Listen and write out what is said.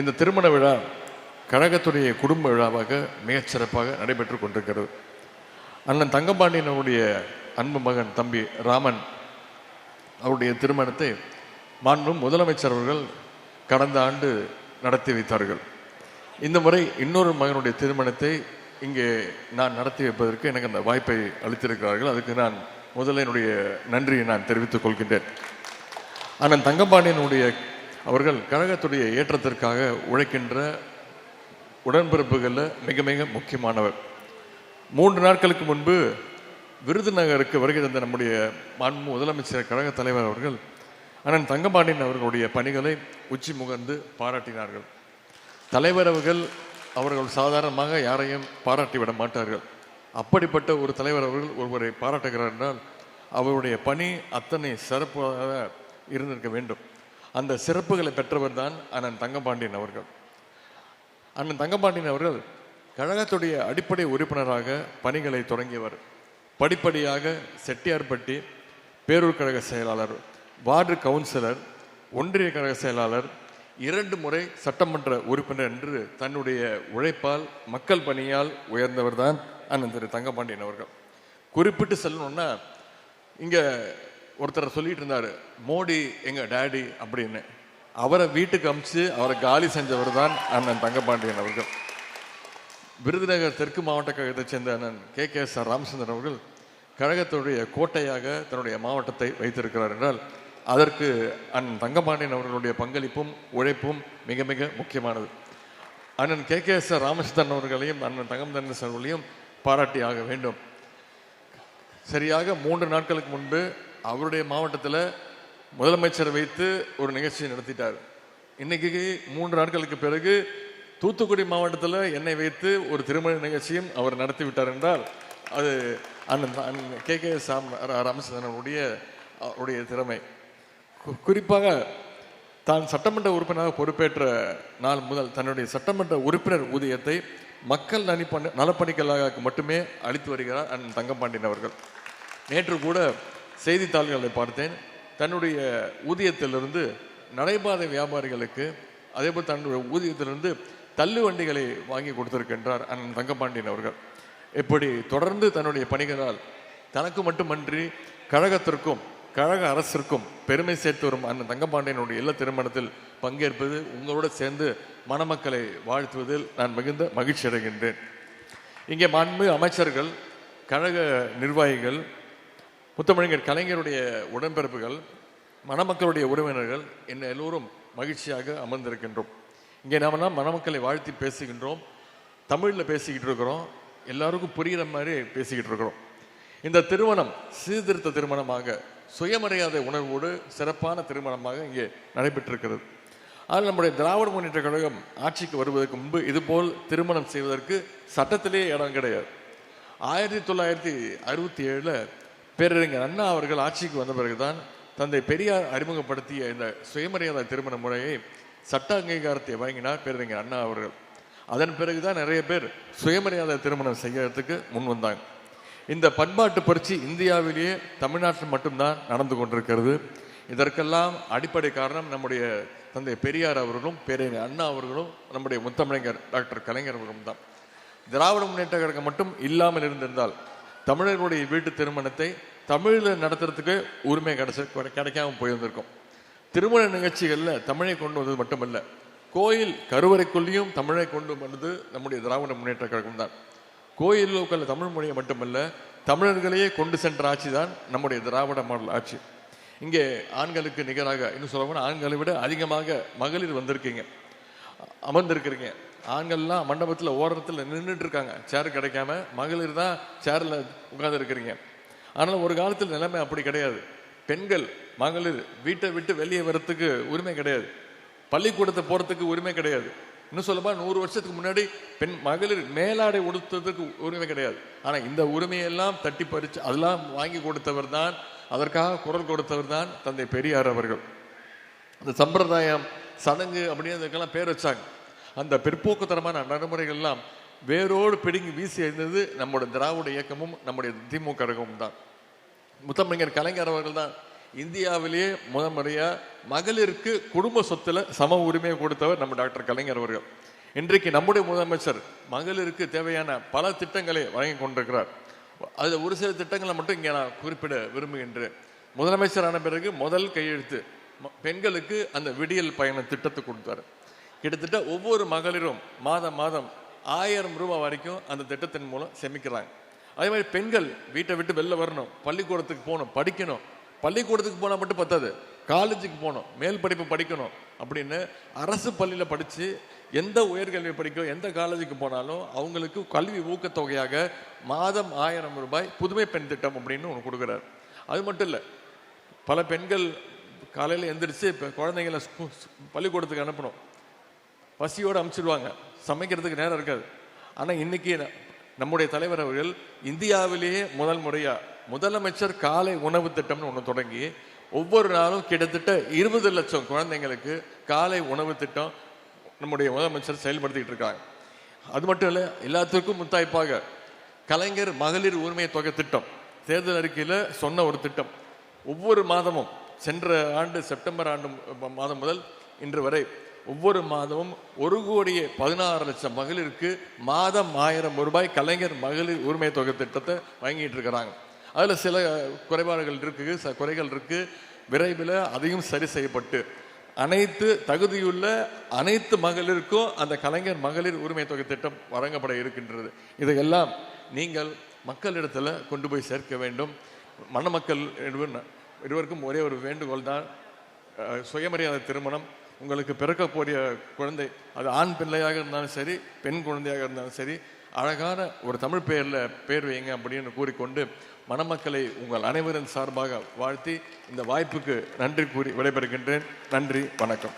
இந்த திருமண விழா கழகத்துடைய குடும்ப விழாவாக மிகச்சிறப்பாக நடைபெற்று கொண்டிருக்கிறது. அண்ணன் தங்கபாண்டியனுடைய அன்பு மகன் தம்பி ராமன் அவருடைய திருமணத்தை மாண்பும் முதலமைச்சர் அவர்கள் கடந்த ஆண்டு நடத்தி வைத்தார்கள். இந்த முறை இன்னொரு மகனுடைய திருமணத்தை இங்கே நான் நடத்தி வைப்பதற்கு எனக்கு அந்த வாய்ப்பை அளித்திருக்கிறார்கள். அதுக்கு நான் முதல்ல என்னுடைய நன்றியை நான் தெரிவித்துக் கொள்கின்றேன். அண்ணன் தங்கபாண்டியனுடைய அவர்கள் கழகத்துடைய ஏற்றத்திற்காக உழைக்கின்ற உடன்பிறப்புகளில் மிக மிக முக்கியமானவர். மூன்று நாட்களுக்கு முன்பு விருதுநகருக்கு வருகை தந்த நம்முடைய மாண்பு முதலமைச்சர் கழக தலைவர் அவர்கள் அண்ணன் தங்கபாண்டியன் அவர்களுடைய பணிகளை உச்சி முகர்ந்து பாராட்டினார்கள். தலைவர் அவர்கள் அவர்கள் சாதாரணமாக யாரையும் பாராட்டி விட மாட்டார்கள். அப்படிப்பட்ட ஒரு தலைவர் அவர்கள் ஒருவரை பாராட்டுகிறார் என்றால் அவருடைய பணி அத்தனை சிறப்பாக இருந்திருக்க வேண்டும். அந்த சிறப்புகளை பெற்றவர் தான் அண்ணன் தங்கபாண்டியன் அவர்கள். அண்ணன் தங்கபாண்டியன் அவர்கள் கழகத்துடைய அடிப்படை உறுப்பினராக பணிகளை தொடங்கியவர். படிப்படியாக செட்டியார்பட்டி பேரூர் கழக செயலாளர் வார்டு கவுன்சிலர் ஒன்றிய கழக செயலாளர் இரண்டு முறை சட்டமன்ற உறுப்பினர் என்று தன்னுடைய உழைப்பால் மக்கள் பணியால் உயர்ந்தவர் தான் அண்ணன் திரு தங்கபாண்டியன் அவர்கள். குறிப்பிட்டு சொல்லணும்னா இங்கே ஒருத்தர் சொல்லிட்டு இருந்தார் மோடி எங்கள் டேடி அப்படின்னு. அவரை வீட்டுக்கு அமிச்சு அவரை காலி செஞ்சவர் தான் அண்ணன் தங்கப்பாண்டியன் அவர்கள். விருதுநகர் தெற்கு மாவட்ட கழகத்தைச் சேர்ந்த அண்ணன் K. K. S. R. Ramachandran அவர்கள் கழகத்துடைய கோட்டையாக தன்னுடைய மாவட்டத்தை வைத்திருக்கிறார் என்றால் அதற்கு அண்ணன் தங்கபாண்டியன் அவர்களுடைய பங்களிப்பும் உழைப்பும் மிக மிக முக்கியமானது. அண்ணன் K. K. S. R. Ramachandran அவர்களையும் அண்ணன் தங்கம் அவர்களையும் பாராட்டி ஆக வேண்டும். சரியாக மூன்று நாட்களுக்கு முன்பு அவருடைய மாவட்டத்தில் முதலமைச்சர் வைத்து ஒரு நிகழ்ச்சியை நடத்திட்டார். இன்னைக்கு மூன்று நாட்களுக்கு பிறகு தூத்துக்குடி மாவட்டத்தில் என்னை வைத்து ஒரு திருமண நிகழ்ச்சியும் அவர் நடத்தி விட்டார் என்றால் அது அண்ணன் கே. கே. சாம் ராமச்சந்திரனுடைய அவருடைய திறமை. குறிப்பாக தான் சட்டமன்ற உறுப்பினராக பொறுப்பேற்ற நாள் முதல் தன்னுடைய சட்டமன்ற உறுப்பினர் ஊதியத்தை மக்கள் நனிப்பணி நலப்பணிகளாக மட்டுமே அளித்து வருகிறார் அண்ணன் தங்கப்பாண்டியன் அவர்கள். நேற்று கூட செய்தித்தாள்களை பார்த்தேன். தன்னுடைய ஊதியத்திலிருந்து நடைபாதை வியாபாரிகளுக்கு அதேபோல் தன்னுடைய ஊதியத்திலிருந்து தள்ளு வண்டிகளை வாங்கி கொடுத்திருக்கின்றார் அண்ணன் தங்கப்பாண்டியன் அவர்கள். இப்படி தொடர்ந்து தன்னுடைய பணிகளால் தனக்கு மட்டுமன்றி கழகத்திற்கும் கழக அரசிற்கும் பெருமை சேர்த்து வரும் அண்ணன் தங்கப்பாண்டியனுடைய இல்ல திருமணத்தில் பங்கேற்பது உங்களோட சேர்ந்து மணமக்களை வாழ்த்துவதில் நான் மிகுந்த மகிழ்ச்சி அடைகின்றேன் இங்கே மாண்பு அமைச்சர்கள் கழக நிர்வாகிகள் முத்தமிழங்கர் கலைஞருடைய உடன்பிறப்புகள் மணமக்களுடைய உறவினர்கள் என்ன எல்லோரும் மகிழ்ச்சியாக அமர்ந்திருக்கின்றோம். இங்கே நாமெல்லாம் மணமக்களை வாழ்த்தி பேசுகின்றோம் தமிழில் பேசிக்கிட்டு இருக்கிறோம் எல்லாருக்கும் புரிகிற மாதிரி பேசிக்கிட்டு இருக்கிறோம். இந்த திருமணம் சீர்திருத்த திருமணமாக சுயமரியாதை உணர்வோடு சிறப்பான திருமணமாக இங்கே நடைபெற்றிருக்கிறது. ஆனால் நம்முடைய திராவிட முன்னேற்ற கழகம் ஆட்சிக்கு வருவதற்கு முன்பு இதுபோல் திருமணம் செய்வதற்கு சட்டத்திலேயே இடம் கிடையாது. ஆயிரத்தி தொள்ளாயிரத்தி அறுபத்தி ஏழில் பேரறிஞர் அண்ணா அவர்கள் ஆட்சிக்கு வந்த பிறகுதான் தந்தை பெரியார் அறிமுகப்படுத்திய இந்த சுயமரியாதை திருமண முறையை சட்ட அங்கீகாரத்தை வழங்கினார் பேரறிஞர் அண்ணா அவர்கள். அதன் பிறகுதான் நிறைய பேர் சுயமரியாதை திருமணம் செய்யறதுக்கு முன் வந்தாங்க. இந்த பண்பாட்டு புரட்சி இந்தியாவிலேயே தமிழ்நாட்டில் மட்டும்தான் நடந்து கொண்டிருக்கிறது. இதற்கெல்லாம் அடிப்படை காரணம் நம்முடைய தந்தை பெரியார் அவர்களும் பேரறிஞர் அண்ணா அவர்களும் நம்முடைய முத்தமிழர் டாக்டர் கலைஞர் அவர்களும் தான். திராவிட முன்னேற்ற கழகம் மட்டும் இல்லாமல் இருந்திருந்தால் தமிழர்களுடைய வீட்டு திருமணத்தை தமிழில் நடத்துறதுக்கு உரிமை கிடைச்ச கிடைக்காம போயிருந்திருக்கும். திருமண நிகழ்ச்சிகளில் தமிழை கொண்டு வந்தது மட்டுமல்ல கோயில் கருவறைக்குள்ளேயும் தமிழை கொண்டு வந்தது நம்முடைய திராவிட முன்னேற்ற கழகம் தான். கோயிலுக்குள்ள தமிழ் மொழியை மட்டுமல்ல தமிழர்களையே கொண்டு சென்ற ஆட்சி தான் நம்முடைய திராவிட மாடல் ஆட்சி. இங்கே ஆண்களுக்கு நிகராக இன்னும் சொல்ல போனால் ஆண்களை விட அதிகமாக மகளிர் வந்திருக்கீங்க. அமர்ந்திருக்கிறீங்க. ஆண்கள்லாம் மண்டபத்தில் ஓரத்தில் நின்றுட்டு இருக்காங்க சேர் கிடைக்காம மகளிர் தான் சேரில் உட்கார்ந்து இருக்கிறீங்க ஆனால் ஒரு காலத்தில் நிலைமை அப்படி கிடையாது. பெண்கள் மகளிர் வீட்டை விட்டு வெளியே வரத்துக்கு உரிமை கிடையாது. பள்ளிக்கூடத்தை போகிறதுக்கு உரிமை கிடையாது. இன்னும் சொல்லப்பா நூறு வருஷத்துக்கு முன்னாடி பெண் மகளிர் மேலாடை உடுத்துறதுக்கு உரிமை கிடையாது. ஆனால் இந்த உரிமையெல்லாம் தட்டி பறிச்சு அதெல்லாம் வாங்கி கொடுத்தவர் தான் அதற்காக குரல் கொடுத்தவர் தான் தந்தை பெரியார் அவர்கள். அந்த சம்பிரதாயம் சடங்கு அப்படின்றதுக்கெல்லாம் பேர் வச்சாங்க. அந்த பிற்போக்குத்தனமான நடைமுறைகள் எல்லாம் வேரோடு பிடுங்கி வீசி எழுந்தது நம்முடைய திராவிட இயக்கமும் நம்முடைய திமுக கழகமும் தான். முத்தமிழர் கலைஞர் அவர்கள் தான் இந்தியாவிலேயே முதல் முறையாக மகளிருக்கு குடும்ப சொத்துல சம உரிமையை கொடுத்தவர் நம்ம டாக்டர் கலைஞர் அவர்கள். இன்றைக்கு நம்முடைய முதலமைச்சர் மகளிருக்கு தேவையான பல திட்டங்களை வழங்கி கொண்டிருக்கிறார். அது ஒரு சில திட்டங்களை மட்டும் இங்கே நான் குறிப்பிட விரும்புகின்றேன். முதலமைச்சரான பிறகு முதல் கையெழுத்து பெண்களுக்கு அந்த விடியல் பயண திட்டத்தை கொடுத்தாரு. கிட்டத்தட்ட ஒவ்வொரு மகளிரும் மாதம் மாதம் ஆயிரம் ரூபாய் வரைக்கும் அந்த திட்டத்தின் மூலம் செமிக்கிறாங்க. அதே மாதிரி பெண்கள் வீட்டை விட்டு வெளில வரணும் பள்ளிக்கூடத்துக்கு போகணும் படிக்கணும். பள்ளிக்கூடத்துக்கு போனால் மட்டும் பத்தாது. காலேஜுக்கு போகணும் மேல் படிப்பு படிக்கணும் அப்படின்னு அரசு பள்ளியில் படித்து எந்த உயர்கல்வி படிக்கோ எந்த காலேஜுக்கு போனாலும் அவங்களுக்கு கல்வி ஊக்கத்தொகையாக மாதம் ஆயிரம் ரூபாய் புதுமை பெண் திட்டம் அப்படின்னு ஒன்று கொடுக்குறாரு. அது மட்டும் இல்லை பல பெண்கள் காலையில் எந்திரிச்சு இப்போ குழந்தைங்கள ஸ்கூ பள்ளிக்கூடத்துக்கு அனுப்பணும். பசியோடு அமுச்சிடுவாங்க சமைக்கிறதுக்கு நேரம் இருக்காது. ஆனால் இன்னைக்கு நம்முடைய தலைவர் அவர்கள் இந்தியாவிலேயே முதல் முறையாக முதலமைச்சர் காலை உணவு திட்டம்னு ஒன்று தொடங்கி ஒவ்வொரு நாளும் கிட்டத்தட்ட இருபது லட்சம் குழந்தைங்களுக்கு காலை உணவு திட்டம் நம்முடைய முதலமைச்சர் செயல்படுத்திட்டு இருக்காங்க. அது மட்டும் இல்லை எல்லாத்துக்கும் முத்தாய்ப்பாக கலைஞர் மகளிர் உரிமை தொகை திட்டம் தேர்தல் அறிக்கையில் சொன்ன ஒரு திட்டம். ஒவ்வொரு மாதமும் சென்ற ஆண்டு செப்டம்பர் ஆண்டு மாதம் முதல் இன்று வரை ஒவ்வொரு மாதமும் ஒரு கோடியே பதினாறு லட்சம் மகளிருக்கு மாதம் ஆயிரம் ரூபாய் கலைஞர் மகளிர் உரிமை தொகை திட்டத்தை வாங்கிட்டு இருக்கிறாங்க. அதில் சில குறைபாடுகள் இருக்குது ச குறைகள் இருக்குது விரைவில் அதையும் சரி செய்யப்பட்டு அனைத்து தகுதியுள்ள அனைத்து மகளிருக்கும் அந்த கலைஞர் மகளிர் உரிமை தொகை திட்டம் வழங்கப்பட இருக்கின்றது. இதையெல்லாம் நீங்கள் மக்களிடத்தில் கொண்டு போய் சேர்க்க வேண்டும். மணமக்கள் இருவருக்கும் ஒரே ஒரு வேண்டுகோள் தான் சுயமரியாதை திருமணம். உங்களுக்கு பிறக்கக்கூடிய குழந்தை அது ஆண் பிள்ளையாக இருந்தாலும் சரி பெண் குழந்தையாக இருந்தாலும் சரி அழகான ஒரு தமிழ் பெயரில் பேர் வைங்க அப்படின்னு கூறிக்கொண்டு மணமக்களை உங்கள் அனைவரின் சார்பாக வாழ்த்தி இந்த வாய்ப்புக்கு நன்றி கூறி விடைபெறுகின்றேன். நன்றி வணக்கம்.